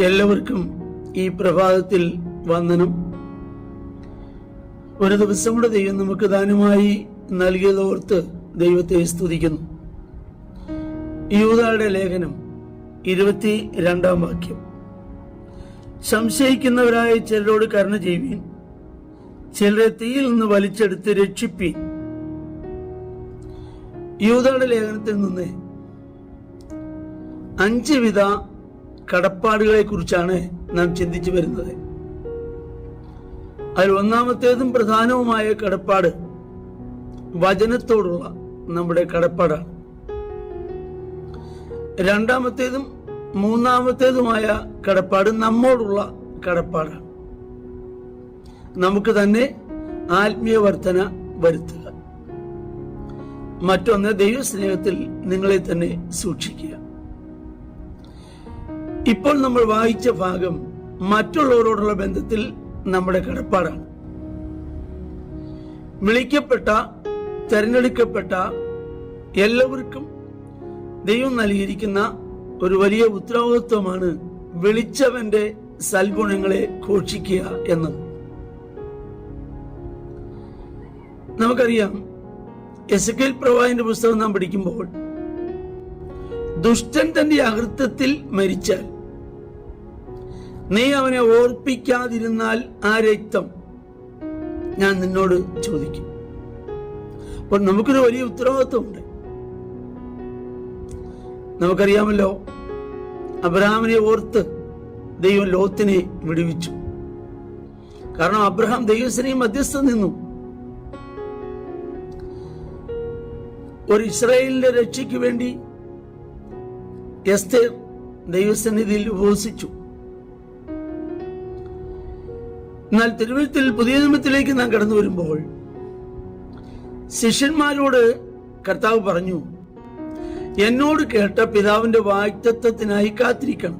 എല്ലാവർക്കും ഈ പ്രഭാതത്തിൽ വന്ദനം. ഒരു ദിവസം കൂടെ ദൈവം നമുക്ക് ദാനമായി നൽകിയതോർത്ത് ദൈവത്തെ സ്തുതിക്കുന്നു. യൂതയുടെ ലേഖനം ഇരുപത്തി രണ്ടാം വാക്യം. സംശയിക്കുന്നവരായ ചിലരോട് കരുണ ചെയ്യുവീൻ. ചിലരെ തീയിൽ നിന്ന് വലിച്ചെടുത്ത് രക്ഷിപ്പി യൂതയുടെ ലേഖനത്തിൽ നിന്ന് അഞ്ച് വിധ കടപ്പാടുകളെ കുറിച്ചാണ് നാം ചിന്തിച്ചു വരുന്നത്. അതിൽ ഒന്നാമത്തേതും പ്രധാനവുമായ കടപ്പാട് വചനത്തോടുള്ള നമ്മുടെ കടപ്പാടാണ്. രണ്ടാമത്തേതും മൂന്നാമത്തേതുമായ കടപ്പാട് നമ്മോടുള്ള കടപ്പാടാണ്. നമുക്ക് തന്നെ ആത്മീയ വർധന വരുത്തുക. മറ്റൊന്ന് ദൈവസ്നേഹത്തിൽ നിങ്ങളെ തന്നെ സൂക്ഷിക്കുക. ഇപ്പോൾ നമ്മൾ വായിച്ച ഭാഗം മറ്റുള്ളവരോടുള്ള ബന്ധത്തിൽ നമ്മുടെ കടപ്പാടാണ്. വിളിക്കപ്പെട്ട തെരഞ്ഞെടുക്കപ്പെട്ട എല്ലാവർക്കും ദൈവം നൽകിയിരിക്കുന്ന ഒരു വലിയ ഉത്തരവാദിത്വമാണ് വിളിച്ചവന്റെ സൽഗുണങ്ങളെ ഘോഷിക്കുക എന്നത്. നമുക്കറിയാം എസ് കെൽ പ്രവാഹിന്റെ പുസ്തകം നാം പഠിക്കുമ്പോൾ ദുഷ്ടൻ തന്റെ അകൃത്യത്തിൽ മരിച്ചാൽ നീ അവനെ ഓർപ്പിക്കാതിരുന്നാൽ ആ രക്തം ഞാൻ നിന്നോട് ചോദിക്കും. അപ്പോൾ നമുക്കൊരു വലിയ ഉത്തരവാദിത്വമുണ്ട്. നമുക്കറിയാമല്ലോ അബ്രഹാമിനെ ഓർത്ത് ദൈവം ലോത്തിനെ വിടുവിച്ചു. കാരണം അബ്രഹാം ദൈവസിനെയും മധ്യസ്ഥം നിന്നു. ഒരു ഇസ്രായേലിന്റെ രക്ഷയ്ക്ക് വേണ്ടി എസ്തേർ ദൈവസന്നിധിയിൽ ഉപവസിച്ചു. എന്നാൽ തിരുവഴുത്തിൽ പുതിയ നിയമത്തിലേക്ക് നാം കടന്നു വരുമ്പോൾ ശിഷ്യന്മാരോട് കർത്താവ് പറഞ്ഞു എന്നോട് കേട്ട പിതാവിന്റെ വാക്തത്വത്തിനായി കാത്തിരിക്കണം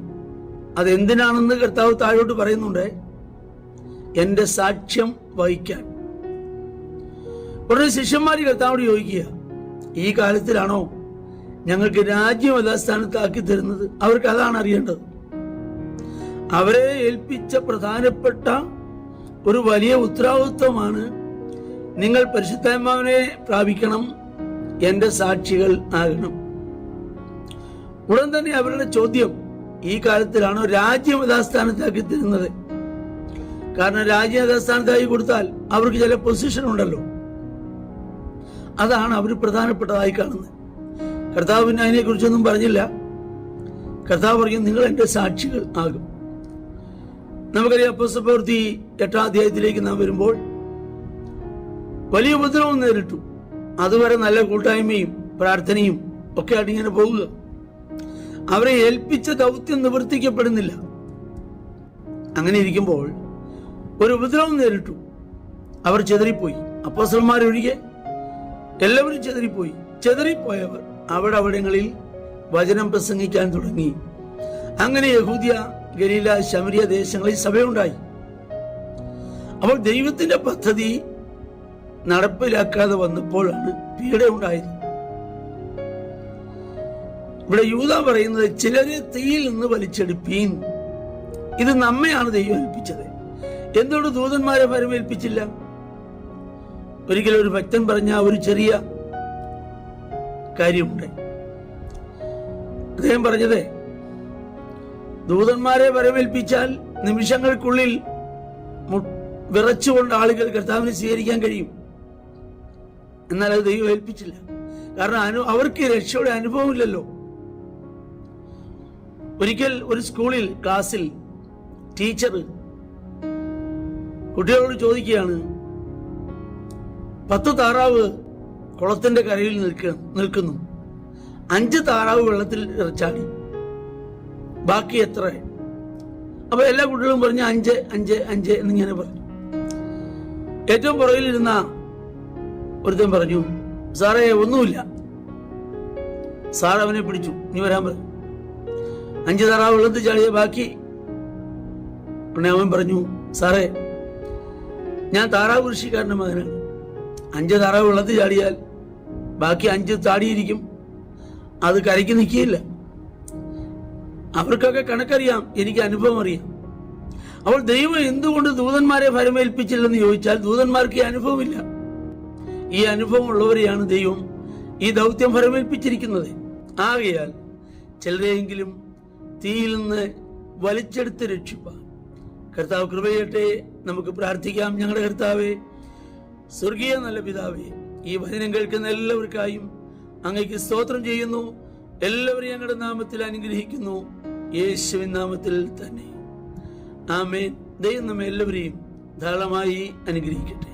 അതെന്തിനാണെന്ന് കർത്താവ് താഴോട്ട് പറയുന്നുണ്ട്. എന്റെ സാക്ഷ്യം വഹിക്കാൻ. ഉടനെ ശിഷ്യന്മാര് കർത്താവോട് ചോദിക്കുക ഈ കാലത്തിലാണോ ഞങ്ങൾക്ക് രാജ്യം യഥാസ്ഥാനത്താക്കി തരുന്നത്? അവർക്ക് അതാണ് അറിയേണ്ടത്. അവരെ ഏൽപ്പിച്ച പ്രധാനപ്പെട്ട ഒരു വലിയ ഉത്തരവാദിത്വമാണ് നിങ്ങൾ പരിശുദ്ധാത്മാവിനെ പ്രാപിക്കണം എന്റെ സാക്ഷികൾ ആകണം. ഉടൻ തന്നെ അവരുടെ ചോദ്യം ഈ കാലത്തിലാണ് രാജ്യം യഥാസ്ഥാനത്താക്കി തരുന്നത്. കാരണം രാജ്യം യഥാസ്ഥാനത്താക്കി കൊടുത്താൽ അവർക്ക് ചില പൊസിഷൻ ഉണ്ടല്ലോ. അതാണ് അവർ പ്രധാനപ്പെട്ടതായി കാണുന്നത്. കർത്താവ് പിന്നെ അതിനെ കുറിച്ചൊന്നും പറഞ്ഞില്ല. കർത്താവ് പറഞ്ഞു നിങ്ങൾ എന്റെ സാക്ഷികൾ ആകും. നമുക്കറിയാം പുസ്തകപ്രവൃത്തി എട്ടാം അധ്യായത്തിലേക്ക് നാം വരുമ്പോൾ വലിയ ഉപദ്രവം നേരിട്ടു. അതുവരെ നല്ല കൂട്ടായ്മയും പ്രാർത്ഥനയും ഒക്കെ ആയിട്ട് ഇങ്ങനെ പോവുക. അവരെ ഏൽപ്പിച്ച ദൗത്യം നിവർത്തിക്കപ്പെടുന്നില്ല. അങ്ങനെ ഇരിക്കുമ്പോൾ ഒരു ഉപദ്രവം നേരിട്ടു. അവർ ചെതറിപ്പോയി. അപ്പോസന്മാരൊഴികെ എല്ലാവരും ചെതറിപ്പോയി. ചെതറിപ്പോയവർ അവിടെ അവിടങ്ങളിൽ വചനം പ്രസംഗിക്കാൻ തുടങ്ങി. അങ്ങനെ യഹൂദിയ ഗലീല ശമരിയ ദേശങ്ങളിൽ സഭയുണ്ടായി. അപ്പോൾ ദൈവത്തിന്റെ പദ്ധതി നടപ്പിലാക്കാതെ വന്നപ്പോഴാണ് പീഡ ഉണ്ടായത്. ഇവിടെ യൂത പറയുന്നത് ചിലരെ തീയിൽ നിന്ന് വലിച്ചെടുപ്പീൻ. ഇത് നമ്മയാണ് ദൈവം ഏൽപ്പിച്ചത്. എന്തുകൊണ്ട് ദൂതന്മാരെ പരമേൽപ്പിച്ചില്ല ഒരിക്കലും ഒരു ഭക്തൻ പറഞ്ഞ ഒരു ചെറിയ കാര്യമുണ്ട്. അദ്ദേഹം പറഞ്ഞത് ദൂതന്മാരെ വരവേൽപ്പിച്ചാൽ നിമിഷങ്ങൾക്കുള്ളിൽ വിറച്ചുകൊണ്ട് ആളുകൾ കർത്താവിനെ സ്വീകരിക്കാൻ കഴിയും. എന്നാൽ അത് ദൈവം ഏൽപ്പിച്ചില്ല. കാരണം അനു അവർക്ക് രക്ഷയുടെ അനുഭവമില്ലല്ലോ. ഒരിക്കൽ ഒരു സ്കൂളിൽ ക്ലാസ്സിൽ ടീച്ചർ കുട്ടികളോട് ചോദിക്കുകയാണ് പത്ത് താറാവ് കുളത്തിന്റെ കരയിൽ നിൽക്ക നിൽക്കുന്നു. അഞ്ച് താറാവ് വെള്ളത്തിൽ ചാടി ബാക്കി എത്ര? അപ്പൊ എല്ലാ കുട്ടികളും പറഞ്ഞു അഞ്ച് അഞ്ച് അഞ്ച് എന്നിങ്ങനെ പറഞ്ഞു. ഏറ്റവും പുറകിലിരുന്ന ഒരുത്തൻ പറഞ്ഞു സാറേ ഒന്നുമില്ല. സാർ അവനെ പിടിച്ചു. നീ വരാൻ പറഞ്ഞു അഞ്ച് സാറാ ഉള്ളത് ചാടിയ ബാക്കി. പിന്നെ അവൻ പറഞ്ഞു സാറേ ഞാൻ താറാവ് മകനാണ്. അഞ്ച് താറാവ് ഉള്ളത് ചാടിയാൽ ബാക്കി അഞ്ച് താടിയിരിക്കും. അത് കരയ്ക്ക് നിൽക്കുകയില്ല. അവർക്കൊക്കെ കണക്കറിയാം എനിക്ക് അനുഭവം അറിയാം. അപ്പോൾ ദൈവം എന്തുകൊണ്ട് ദൂതന്മാരെ ഫലമേൽപ്പിച്ചില്ലെന്ന് ചോദിച്ചാൽ ദൂതന്മാർക്ക് ഈ അനുഭവമില്ല. ഈ അനുഭവം ഉള്ളവരെയാണ് ദൈവം ഈ ദൗത്യം ഫലമേൽപ്പിച്ചിരിക്കുന്നത് ആകയാൽ ചിലരെയെങ്കിലും തീയിൽ നിന്ന് വലിച്ചെടുത്ത് രക്ഷിപ്പാൻ. കർത്താവ് കൃപയട്ടെ നമുക്ക് പ്രാർത്ഥിക്കാം. ഞങ്ങളുടെ കർത്താവെ സ്വർഗീയ നല്ല പിതാവേ ഈ വചനം കേൾക്കുന്ന എല്ലാവർക്കായും അങ്ങയ്ക്ക് സ്തോത്രം ചെയ്യുന്നു. എല്ലാവരെയും ഞങ്ങളുടെ നാമത്തിൽ അനുഗ്രഹിക്കുന്നു. യേശുവിൻ നാമത്തിൽ തന്നെ. ആമേൻ. ദൈവം നമ്മെ എല്ലാവരെയും ധാരാളമായി അനുഗ്രഹിക്കട്ടെ.